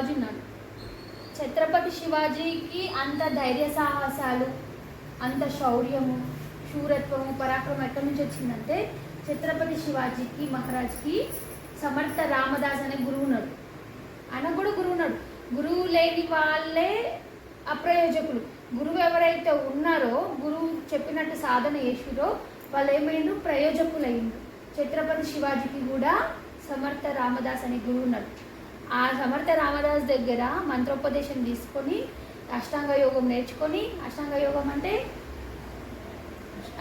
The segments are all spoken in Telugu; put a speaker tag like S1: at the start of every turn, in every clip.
S1: శివాజీ ఉన్నాడు. ఛత్రపతి శివాజీకి అంత ధైర్య సాహసాలు అంత శౌర్యము శూరత్వము పరాక్రమం ఎక్కడి నుంచి వచ్చిందంటే ఛత్రపతి శివాజీకి మహారాజ్కి సమర్థ రామదాస్ అనే గురువు ఉన్నాడు. ఆయన కూడా గురువు ఉన్నాడు. గురువు లేని వాళ్ళే అప్రయోజకులు. గురువు ఎవరైతే ఉన్నారో గురువు చెప్పినట్టు సాధన చేసిరో వాళ్ళు ఏమైండు ప్రయోజకులైండు ఛత్రపతి శివాజీకి కూడా సమర్థ రామదాస్ అనే గురువు ఉన్నాడు. ఆ సమర్థ రామదాస్ దగ్గర మంత్రోపదేశం తీసుకొని అష్టాంగ యోగం నేర్చుకొని అష్టాంగ యోగం అంటే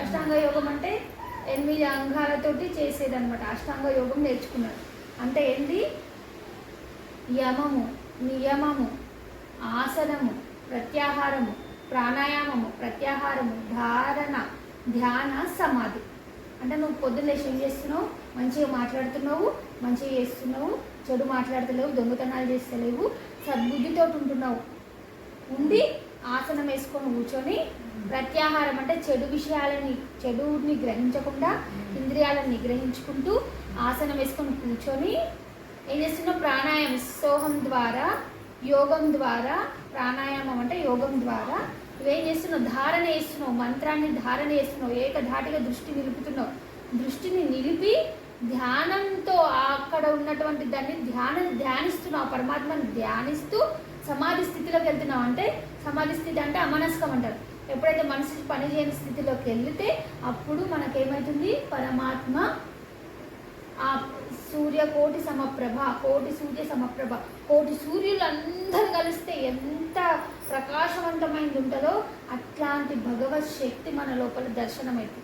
S1: అష్టాంగ యోగం అంటే ఎనిమిది అంగాలతోటి చేసేదన్నమాట. అష్టాంగ యోగం నేర్చుకున్నాడు. అంటే ఏంది? యమము నియమము ఆసనము ప్రత్యాహారము ప్రాణాయామము ప్రత్యాహారము ధారణ ధ్యాన సమాధి. అంటే నువ్వు పొద్దున్న ఏం చేస్తున్నావు? మంచిగా మాట్లాడుతున్నావు మంచిగా చేస్తున్నావు చెడు మాట్లాడతలేవు దొంగతనాలు చేస్తలేవు సద్బుద్ధితో ఉంటున్నావు ఉండి ఆసనం వేసుకొని కూర్చొని ప్రత్యాహారం అంటే చెడు విషయాలని చెడుని గ్రహించకుండా ఇంద్రియాలను నిగ్రహించుకుంటూ ఆసనం వేసుకొని కూర్చొని ఏం చేస్తున్న ప్రాణాయామం సోహం ద్వారా యోగం ద్వారా ప్రాణాయామం అంటే యోగం ద్వారా నువ్వేం చేస్తున్నావు? ధారణ చేస్తున్నావు మంత్రాన్ని ధారణ చేస్తున్నావు ఏకధాటిగా దృష్టి నిలుపుతున్నావు. దృష్టిని నిలిపి ధ్యానంతో అక్కడ ఉన్నటువంటి దాన్ని ధ్యానం ధ్యానిస్తున్నావు ఆ పరమాత్మని ధ్యానిస్తూ సమాధి స్థితిలోకి వెళ్తున్నావు. అంటే సమాధి స్థితి అంటే అమనస్కం అంటారు. ఎప్పుడైతే మనసు పనిచేయని స్థితిలోకి వెళ్తే అప్పుడు మనకేమవుతుంది పరమాత్మ ఆ సూర్య కోటి సమప్రభ కోటి సూర్య సమప్రభ కోటి సూర్యులు అందరూ కలిస్తే ఎంత ప్రకాశవంతమైంది ఉంటుందో అట్లాంటి భగవత్ శక్తి మన లోపల దర్శనమైంది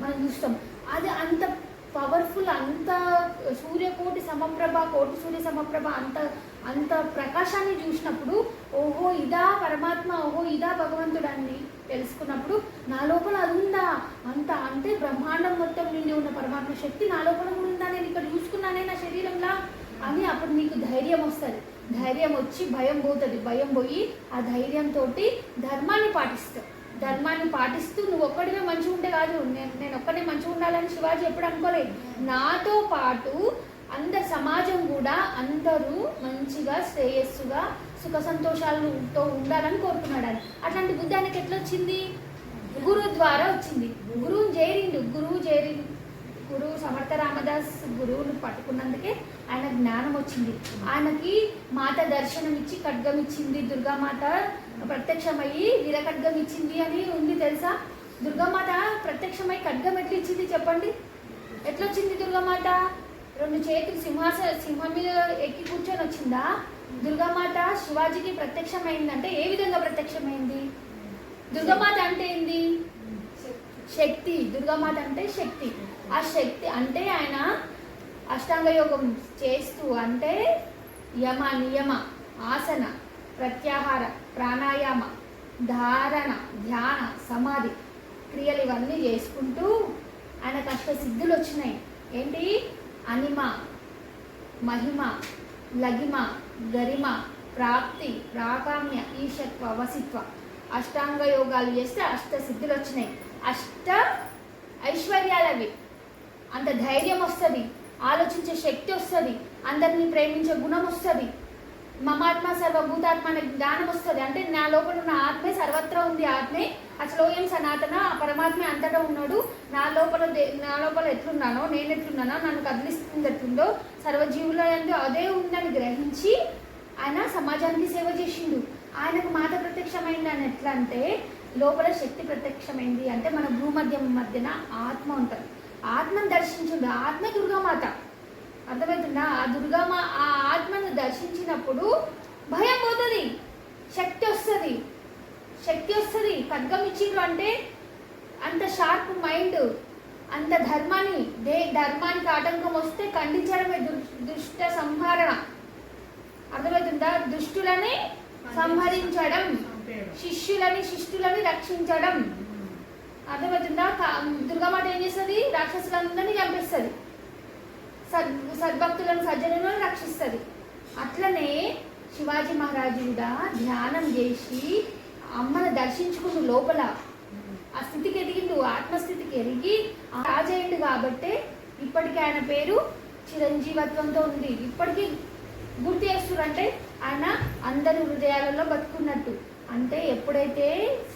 S1: మనం చూస్తాం అది అంత పవర్ఫుల్ అంత సూర్యకోటి సమప్రభ కోటి సూర్య సమప్రభ అంత అంత ప్రకాశాన్ని చూసినప్పుడు ఓహో ఇదా పరమాత్మ ఓహో ఇదా భగవంతుడు అని తెలుసుకున్నప్పుడు నా లోపల అది ఉందా? అంత అంటే బ్రహ్మాండం మొత్తం నిండి ఉన్న పరమాత్మ శక్తి నా లోపల కూడా ఉందా? నేను ఇక్కడ చూసుకున్నానే నా శరీరంలా? అని అప్పుడు నీకు ధైర్యం వస్తుంది. ధైర్యం వచ్చి భయం పోతుంది. భయం పోయి ఆ ధైర్యంతో ధర్మాన్ని పాటిస్తావు. ధర్మాన్ని పాటిస్తూ నువ్వు ఒక్కడివే మంచిగా కాదు. నేను నేను ఒక్కనే మంచిగా ఉండాలని శివాజీ ఎప్పుడు అనుకోలేదు నాతో పాటు అందరు సమాజం కూడా అందరూ మంచిగా శ్రేయస్సుగా సుఖ సంతోషాలతో ఉండాలని కోరుకున్నాడు ఆయన. అట్లాంటి బుద్ధి ఆయనకి ఎట్లా వచ్చింది? గురువు ద్వారా వచ్చింది. గురువుని చేరిండు గురువు చేరి గురువు సమర్థ రామదాస్ గురువుని పట్టుకున్నందుకే ఆయన జ్ఞానం వచ్చింది. ఆయనకి మాత దర్శనం ఇచ్చి ఖడ్గం ఇచ్చింది. దుర్గామాత ప్రత్యక్షమయ్యి వీరఖడ్గం ఇచ్చింది అని ఉంది తెలుసా? దుర్గమాత ప్రత్యక్షమై ఖడ్గం ఎట్లా ఇచ్చింది చెప్పండి? ఎట్లొచ్చింది దుర్గమాత దుర్గామాత? రెండు చేతులు సింహాస సింహం మీద ఎక్కి కూర్చొని వచ్చిందా? దుర్గామాత శివాజీకి ప్రత్యక్షమైందంటే ఏ విధంగా ప్రత్యక్షమైంది? దుర్గమాత అంటే ఏంది? శక్తి. దుర్గామాత అంటే శక్తి. ఆ శక్తి అంటే ఆయన అష్టాంగ యోగం చేస్తూ అంటే యమ నియమ ఆసన ప్రత్యాహార ప్రాణాయామ ధారణ ధ్యాన సమాధి. క్రియలు ఇవన్నీ చేసుకుంటూ ఆయన కష్ట సిద్ధులు వచ్చినాయి. ఏంటి? అనిమ మహిమ లగిమ గరిమ ప్రాప్తి ప్రాకామ్య ఈశత్వ వసిత్వ అష్టాంగ యోగాలు చేస్తే అష్ట సిద్ధులు వచ్చినాయి. అష్ట ఐశ్వర్యాలు అవి అంత ధైర్యం వస్తుంది. ఆలోచించే శక్తి వస్తుంది. అందరినీ ప్రేమించే గుణం వస్తుంది. మమాత్మ సర్వభూతాత్మ అనే జ్ఞానం వస్తుంది. అంటే నా లోపల ఉన్న ఆత్మే సర్వత్రా ఉంది. ఆత్మే అసలు సనాతన ఆ పరమాత్మే అంతటా ఉన్నాడు. నా లోపల నా లోపల ఎట్లున్నానో నేను ఎట్లున్నానో నన్ను కదిలిస్తుంది ఎట్లుందో సర్వజీవుల అదే ఉందని గ్రహించి ఆయన సమాజానికి సేవ చేసిండు. ఆయనకు మాత ప్రత్యక్షమైంది అని ఎట్లా అంటే లోపల శక్తి ప్రత్యక్షమైంది. అంటే మన భూమధ్యం మధ్యన ఆత్మ ఉంటుంది. ఆత్మను దర్శించుండు. ఆత్మ దుర్గామాత. అర్థమవుతుందా? ఆ దుర్గమ్మ ఆ ఆత్మను దర్శించినప్పుడు భయం పోతుంది శక్తి వస్తుంది. శక్తి వస్తుంది. ఖడ్గం ఇచ్చిండ్రు అంటే అంత షార్ప్ మైండ్ అంత ధర్మాన్ని దే ధర్మానికి ఆటంకం వస్తే ఖండించడమే దుర్ దుష్ట సంహరణ. అర్థమవుతుందా? దుష్టులని సంహరించడం శిష్యులని శిష్యులని రక్షించడం. అర్థమవుతుందా? కా- దుర్గామాత ఏం చేస్తుంది? రాక్షసులందరినీ చంపేస్తుంది. సద్ సద్భక్తులను సజ్జనులను రక్షిస్తుంది. అట్లనే శివాజీ మహారాజు కూడా ధ్యానం చేసి అమ్మను దర్శించుకుండు లోపల ఆ స్థితికి ఎదిగిండు. ఆత్మస్థితికి ఎరిగి రాజయ్యండు కాబట్టే ఇప్పటికీ ఆయన పేరు చిరంజీవత్వంతో ఉంది. ఇప్పటికీ గుర్తు చేస్తున్నారు అంటే ఆయన అందరి హృదయాలలో బతుకున్నట్టు. అంటే ఎప్పుడైతే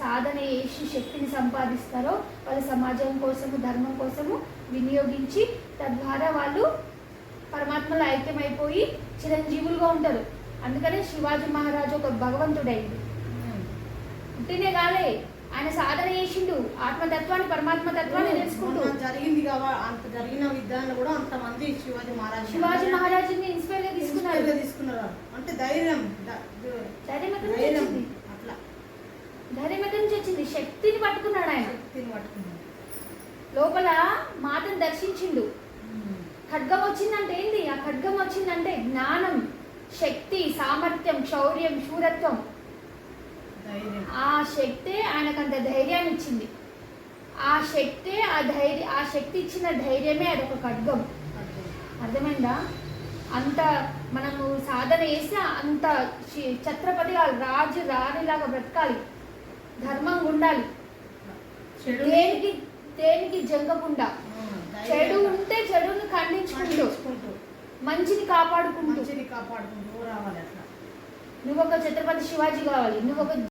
S1: సాధన చేసి శక్తిని సంపాదిస్తారో వాళ్ళు సమాజం కోసము ధర్మం కోసము వినియోగించి తద్వారా వాళ్ళు పరమాత్మలో ఐక్యమైపోయి చిరంజీవులుగా ఉంటారు. అందుకనే శివాజీ మహారాజు ఒక భగవంతుడైంది పుట్టినే కాలే. ఆయన సాధన చేసిండు. ఆత్మతత్వాన్ని పరమాత్మ తత్వాన్ని తెలుసుకుంటూ.
S2: జరిగింది అంత జరిగిన విధానం కూడా అంతమంది శివాజీ మహారాజ్
S1: శివాజీ మహారాజుని ఇన్స్పైర్గా తీసుకున్నారు.
S2: తీసుకున్నారు. అంటే ధైర్యం.
S1: ధైర్యం శక్తిని పట్టుకున్నాడు ఆయన.
S2: శక్తిని పట్టుకున్నారు
S1: లోపల మాతను దర్శించిండు. ఖడ్గం వచ్చిందంటే ఏంది? ఆ ఖడ్గం వచ్చిందంటే జ్ఞానం శక్తి సామర్థ్యం శౌర్యం శూరత్వం. ఆ శక్తే ఆయనకంత ధైర్యాన్ని ఇచ్చింది ఆ శక్తే ఆ ధైర్య ఆ శక్తి ఇచ్చిన ధైర్యమే అదొక ఖడ్గం. అర్థమైందా? అంత మనము సాధన చేస్తే అంత ఛత్రపతిగా రాజు రాణిలాగా బ్రతకాలి. ధర్మంగా ఉండాలి. దేనికి దేనికి జంగకుండా. చెడు ఉంటే చెడుని ఖండించుకుంటూ మంచిని కాపాడుకుంటూ.
S2: మంచిని కాపాడుకుంటూ రావాలి అట్లా.
S1: నువ్వు ఒక ఛత్రపతి శివాజీ కావాలి. నువ్వు ఒక